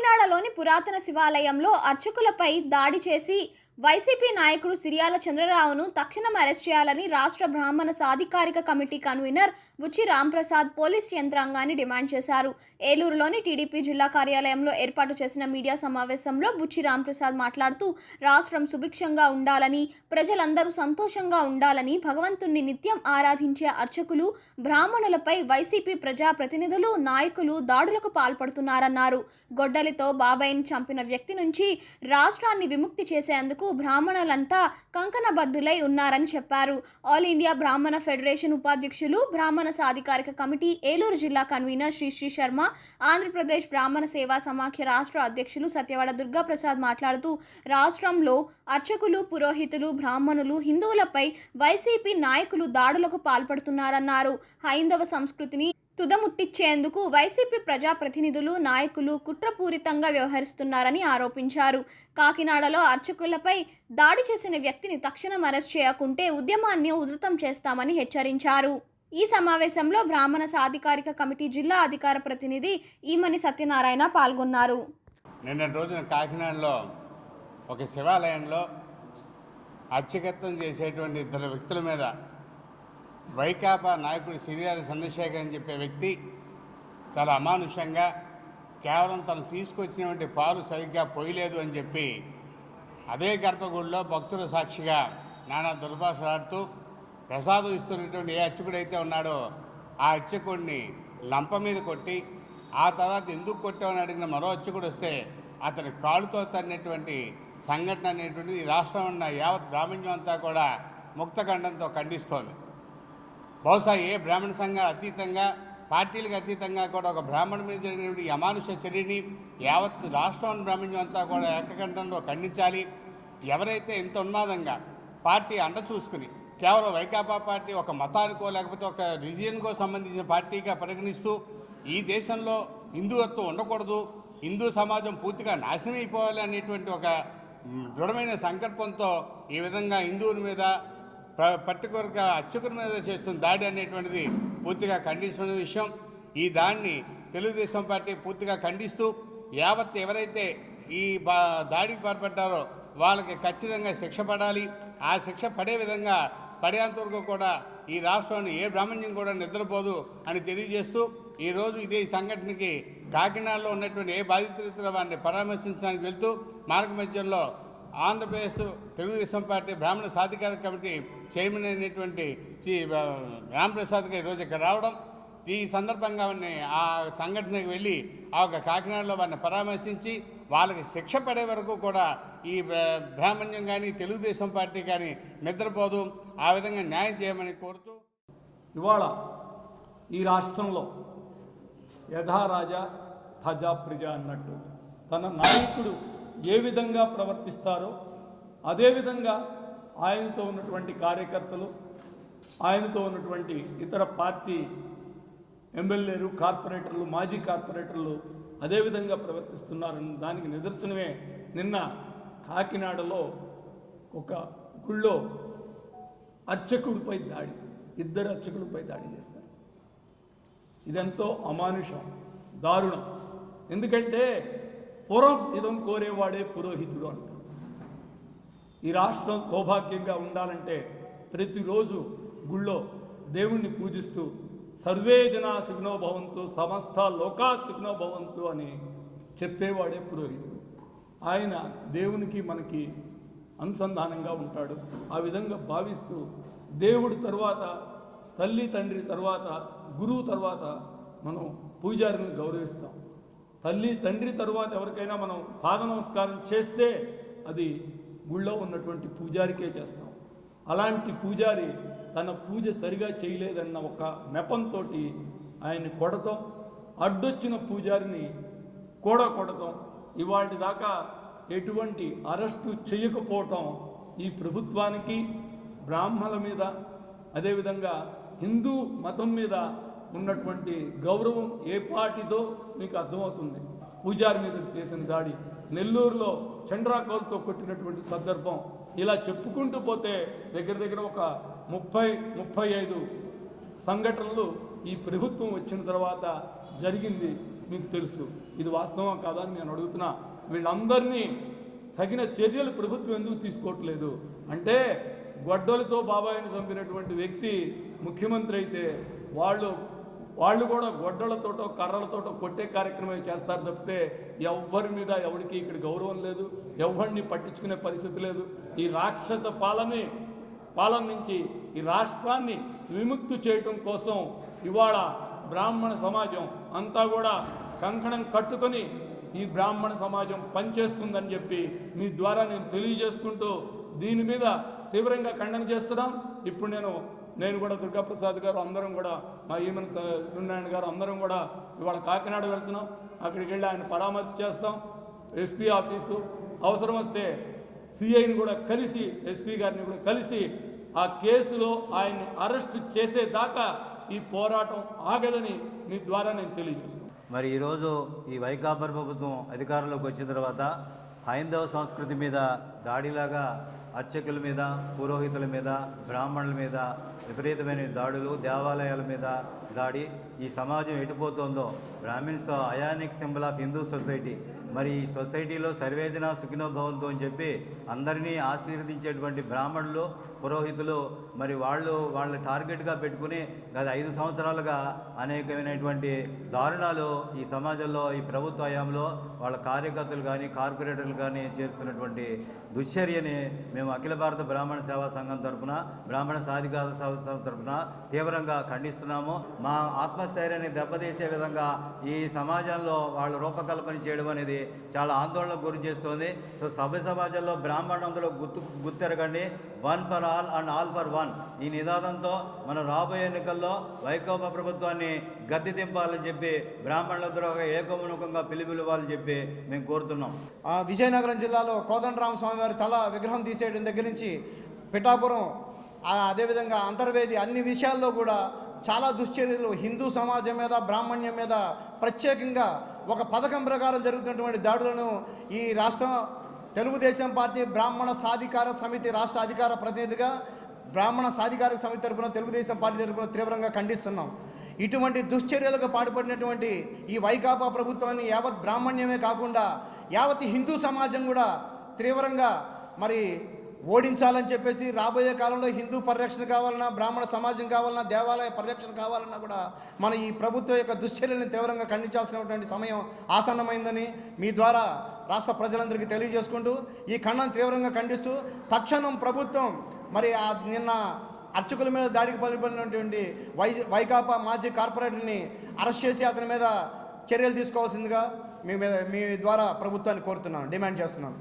కాకినాడలోని పురాతన శివాలయంలో అర్చకులపై దాడి చేసి వైసీపీ నాయకుడు సిరియాల చంద్రరావును తక్షణం అరెస్ట్ చేయాలని రాష్ట్ర బ్రాహ్మణ సాధికారిక committee convener Buchi Ramprasad police యంత్రాంగాన్ని డిమాండ్ చేశారు. ఏలూరులోని టీడీపీ జిల్లా కార్యాలయంలో ఏర్పాటు చేసిన మీడియా సమావేశంలో బుచ్చి రాంప్రసాద్ మాట్లాడుతూ రాష్ట్రం సుభిక్షంగా ఉండాలని ప్రజలందరూ సంతోషంగా ఉండాలని భగవంతుణ్ణి నిత్యం ఆరాధించే అర్చకులు బ్రాహ్మణులపై వైసీపీ ప్రజా ప్రతినిధులు నాయకులు దాడులకు పాల్పడుతున్నారన్నారు. గొడ్డలితో బాబాయిని చంపిన వ్యక్తి నుంచి రాష్ట్రాన్ని విముక్తి చేసేందుకు బ్రాహ్మణులంతా కంకణబద్ధులై ఉన్నారని చెప్పారు. ఆల్ ఇండియా బ్రాహ్మణ ఫెడరేషన్ ఉపాధ్యక్షులు బ్రాహ్మణ సాధికారిక కమిటీ ఏలూరు జిల్లా కన్వీనర్ శ్రీ శ్రీ శర్మ ఆంధ్రప్రదేశ్ బ్రాహ్మణ సేవా సమాఖ్య రాష్ట్ర అధ్యక్షులు సత్యవాడ దుర్గాప్రసాద్ మాట్లాడుతూ రాష్ట్రంలో అర్చకులు పురోహితులు బ్రాహ్మణులు హిందువులపై వైసీపీ నాయకులు దాడులకు పాల్పడుతున్నారన్నారు. హైందవ సంస్కృతిని తుదముట్టించేందుకు వైసీపీ ప్రజాప్రతినిధులు నాయకులు కుట్రపూరితంగా వ్యవహరిస్తున్నారని ఆరోపించారు. కాకినాడలో అర్చకులపై దాడి చేసిన వ్యక్తిని తక్షణం అరెస్ట్ చేయకుంటే ఉద్యమాన్ని ఉధృతం చేస్తామని హెచ్చరించారు. ఈ సమావేశంలో బ్రాహ్మణ సాధికారిక కమిటీ జిల్లా అధికార ప్రతినిధి ఈమని సత్యనారాయణ పాల్గొన్నారు. నిన్న రోజున కాకినాడలో ఒక శివాలయంలో అత్యకత్వం చేసేటువంటి ఇద్దరు వ్యక్తుల మీద వైకాపా నాయకుడు సిరియాల చంద్రశేఖర్ అని చెప్పే వ్యక్తి చాలా అమానుషంగా కేవలం తను తీసుకొచ్చినటువంటి పాలు సరిగ్గా పోయలేదు అని చెప్పి అదే గర్భగుడిలో భక్తుల సాక్షిగా నానా దుర్భాషలాడుతూ ప్రసాదం ఇస్తున్నటువంటి ఏ అర్చకుడైతే ఉన్నాడో ఆ అర్చకుడిని లంప మీద కొట్టి ఆ తర్వాత ఎందుకు కొట్టామని అడిగిన మరో అర్చకుడు వస్తే అతని కాలుతో తన్నటువంటి సంఘటన అనేటువంటిది రాష్ట్రం ఉన్న యావత్ బ్రాహ్మణ్యం అంతా కూడా ముక్తఖండంతో ఖండిస్తోంది. బహుశా ఏ బ్రాహ్మణ సంఘాలు అతీతంగా పార్టీలకు అతీతంగా కూడా ఒక బ్రాహ్మణ మీద జరిగినటువంటి అమానుష చర్యని యావత్ రాష్ట్రం బ్రాహ్మణ్యం అంతా కూడా ఏకకంఠంలో ఖండించాలి. ఎవరైతే ఇంత ఉన్మాదంగా పార్టీ అండ చూసుకుని కేవలం వైకాపా పార్టీ ఒక మతానికో లేకపోతే ఒక రిజియన్కో సంబంధించిన పార్టీగా పరిగణిస్తూ ఈ దేశంలో హిందువత్వం ఉండకూడదు హిందూ సమాజం పూర్తిగా నాశనం అయిపోవాలి అనేటువంటి ఒక దృఢమైన సంకల్పంతో ఈ విధంగా హిందువుల మీద పర్టికులర్గా అర్చకుల మీద చేస్తున్న దాడి అనేటువంటిది పూర్తిగా ఖండించిన విషయం. ఈ దాడిని తెలుగుదేశం పార్టీ పూర్తిగా ఖండిస్తూ యావత్ ఎవరైతే ఈ బా దాడికి పాల్పడ్డారో వాళ్ళకి ఖచ్చితంగా శిక్ష పడాలి. ఆ శిక్ష పడే విధంగా పడేంత వరకు కూడా ఈ రాష్ట్రంలో ఏ బ్రాహ్మణ్యం కూడా నిద్రపోదు అని తెలియజేస్తూ ఈరోజు ఇదే సంఘటనకి కాకినాడలో ఉన్నటువంటి ఏ బాధితులు వారిని పరామర్శించడానికి వెళ్తూ మార్గ మధ్యంలో ఆంధ్రప్రదేశ్ తెలుగుదేశం పార్టీ బ్రాహ్మణ సాధికార కమిటీ చైర్మన్ అయినటువంటి శ్రీ రామప్రసాద్ గారు ఈరోజు ఇక్కడ రావడం. ఈ సందర్భంగా ఆ సంఘటనకి వెళ్ళి ఆ యొక్క కాకినాడలో వారిని పరామర్శించి వాళ్ళకి శిక్ష పడే వరకు కూడా ఈ బ్రాహ్మణ్యం కానీ తెలుగుదేశం పార్టీ కానీ నిద్రపోదు. ఆ విధంగా న్యాయం చేయమని కోరుతూ. ఇవాళ ఈ రాష్ట్రంలో యథారాజా తజా ప్రజ అన్నట్టు తన నాయకుడు ఏ విధంగా ప్రవర్తిస్తారో అదేవిధంగా ఆయనతో ఉన్నటువంటి కార్యకర్తలు ఆయనతో ఉన్నటువంటి ఇతర పార్టీ ఎమ్మెల్యేలు కార్పొరేటర్లు మాజీ కార్పొరేటర్లు అదేవిధంగా ప్రవర్తిస్తున్నారని దానికి నిదర్శనమే నిన్న కాకినాడలో ఒక గుళ్ళో అర్చకుడిపై దాడి ఇద్దరు అర్చకులపై దాడి చేశారు. ఇదెంతో అమానుషం దారుణం. ఎందుకంటే పురం ఇదం కోరేవాడే పురోహితుడు అంటారు ఈ రాష్ట్రం సౌభాగ్యంగా ఉండాలంటే ప్రతిరోజు గుళ్ళో దేవుణ్ణి పూజిస్తూ సర్వే జనా సుఖనో సమస్త లోకా సుఖనోభవంతో అని చెప్పేవాడే పురోహితుడు. ఆయన దేవునికి మనకి అనుసంధానంగా ఉంటాడు. ఆ విధంగా భావిస్తూ దేవుడి తర్వాత తల్లి తండ్రి తర్వాత గురువు తర్వాత మనం పూజారిని గౌరవిస్తాం. తల్లి తండ్రి తరువాత ఎవరికైనా మనం పాద నమస్కారం చేస్తే అది గుళ్ళో ఉన్నటువంటి పూజారికే చేస్తాం. అలాంటి పూజారి తన పూజ సరిగా చేయలేదన్న ఒక నెపంతో ఆయన్ని కొడతాం. అడ్డొచ్చిన పూజారిని కూడా కొడతాం. ఇవాటి దాకా ఎటువంటి అరెస్టు చేయకపోవటం ఈ ప్రభుత్వానికి బ్రాహ్మణుల మీద అదేవిధంగా హిందూ మతం మీద ఉన్నటువంటి గౌరవం ఏ పార్టీతో మీకు అర్థమవుతుంది? పూజారి మీద చేసిన దాడి నెల్లూరులో చండ్రాకోల్తో కొట్టినటువంటి సందర్భం ఇలా చెప్పుకుంటూ పోతే దగ్గర దగ్గర ఒక ముప్పై ముప్పై ఐదు సంఘటనలు ఈ ప్రభుత్వం వచ్చిన తర్వాత జరిగింది మీకు తెలుసు. ఇది వాస్తవం కాదా అని నేను అడుగుతున్నా. వీళ్ళందరినీ తగిన చర్యలు ప్రభుత్వం ఎందుకు తీసుకోవట్లేదు? అంటే గొడ్డలతో బాబాయిని చంపినటువంటి వ్యక్తి ముఖ్యమంత్రి అయితే వాళ్ళు వాళ్ళు కూడా గొడ్డలతోటో కర్రలతోటో కొట్టే కార్యక్రమం చేస్తారు తప్పితే ఎవ్వరి మీద ఎవరికి ఇక్కడ గౌరవం లేదు ఎవరిని పట్టించుకునే పరిస్థితి లేదు. ఈ రాక్షస పాలని పాలన నుంచి ఈ రాష్ట్రాన్ని విముక్తి చేయటం కోసం ఇవాళ బ్రాహ్మణ సమాజం అంతా కూడా కంకణం కట్టుకొని ఈ బ్రాహ్మణ సమాజం పనిచేస్తుందని చెప్పి మీ ద్వారా నేను తెలియజేసుకుంటూ దీని మీద తీవ్రంగా ఖండన చేస్తున్నాం. ఇప్పుడు నేను నేను కూడా దుర్గాప్రసాద్ గారు అందరం కూడా మా ఈమెన్ సున్నారాయణ గారు అందరం కూడా ఇవాళ కాకినాడ వెళ్తున్నాం. అక్కడికి వెళ్ళి ఆయన పరామర్శ చేస్తాం. ఎస్పీ ఆఫీసు అవసరం వస్తే సిఐని కూడా కలిసి ఎస్పీ గారిని కూడా కలిసి ఆ కేసులో ఆయన్ని అరెస్ట్ చేసేదాకా ఈ పోరాటం ఆగదని మీ ద్వారా నేను తెలియజేస్తున్నాను. మరి ఈరోజు ఈ వైకాపా ప్రభుత్వం అధికారంలోకి వచ్చిన తర్వాత హైందవ సంస్కృతి మీద దాడిలాగా అర్చకుల మీద పురోహితుల మీద బ్రాహ్మణుల మీద విపరీతమైన దాడులు దేవాలయాల మీద దాడి ఈ సమాజం ఎటుపోతుందో Brahmins iconic symbol of Hindu society మరి ఈ సొసైటీలో సర్వేజన సుఖినోభవంతో అని చెప్పి అందరినీ ఆశీర్వదించేటువంటి బ్రాహ్మణులు పురోహితులు మరి వాళ్ళు వాళ్ళ టార్గెట్గా పెట్టుకుని గత ఐదు సంవత్సరాలుగా అనేకమైనటువంటి దారుణాలు ఈ సమాజంలో ఈ ప్రభుత్వ హయాంలో వాళ్ళ కార్యకర్తలు కానీ కార్పొరేటర్లు కానీ చేస్తున్నటువంటి దుశ్చర్యని మేము అఖిల భారత బ్రాహ్మణ సేవా సంఘం తరపున బ్రాహ్మణ సాధికార సంస్థ తరపున తీవ్రంగా ఖండిస్తున్నాము. మా ఆత్మస్థైర్యాన్ని దెబ్బతీసే విధంగా ఈ సమాజంలో వాళ్ళ రూపకల్పన చేయడం అనేది చాలా ఆందోళనకు గురి చేస్తోంది. సో సభ్య సమాజంలో బ్రాహ్మణంలో గుర్తు గుర్తెరగండి. One for all and all for one. ఈ నినాదంతో మనం రాబోయే ఎన్నికల్లో వైకోప ప్రభుత్వాన్ని గద్దె దింపాలని చెప్పి బ్రాహ్మణులతో ఏకోముఖంగా పిలుపులివ్వాలని చెప్పి మేము కోరుతున్నాం. ఆ విజయనగరం జిల్లాలో కోదండరామ స్వామి వారి తల విగ్రహం తీసేయడం దగ్గర నుంచి పిఠాపురం అదేవిధంగా అంతర్వేది అన్ని విషయాల్లో కూడా చాలా దుశ్చర్యలు హిందూ సమాజం మీద బ్రాహ్మణ్యం మీద ప్రత్యేకంగా ఒక పథకం ప్రకారం జరుగుతున్నటువంటి దాడులను ఈ రాష్ట్రం తెలుగుదేశం పార్టీ బ్రాహ్మణ సాధికార సమితి రాష్ట్ర అధికార ప్రతినిధిగా బ్రాహ్మణ సాధికార సమితి తరపున తెలుగుదేశం పార్టీ తరపున తీవ్రంగా ఖండిస్తున్నాం. ఇటువంటి దుశ్చర్యలకు పాటుపడినటువంటి ఈ వైకాపా ప్రభుత్వాన్ని యావత్ బ్రాహ్మణ్యమే కాకుండా యావత్ హిందూ సమాజం కూడా తీవ్రంగా మరి ఓడించాలని చెప్పేసి రాబోయే కాలంలో హిందూ పరిరక్షణ కావాలన్నా బ్రాహ్మణ సమాజం కావాలన్నా దేవాలయ పరిరక్షణ కావాలన్నా కూడా మన ఈ ప్రభుత్వం యొక్క దుశ్చర్యలను తీవ్రంగా ఖండించాల్సినటువంటి సమయం ఆసన్నమైందని మీ ద్వారా రాష్ట్ర ప్రజలందరికీ తెలియజేసుకుంటూ ఈ ఖండం తీవ్రంగా ఖండిస్తూ తక్షణం ప్రభుత్వం మరి ఆ నిన్న అర్చకుల మీద దాడికి పాల్పడినటువంటి వై వైకాపా మాజీ కార్పొరేటర్ని అరెస్ట్ చేసి అతని మీద చర్యలు తీసుకోవాల్సిందిగా మీ మీద మీ ద్వారా ప్రభుత్వాన్ని కోరుతున్నాం డిమాండ్ చేస్తున్నాం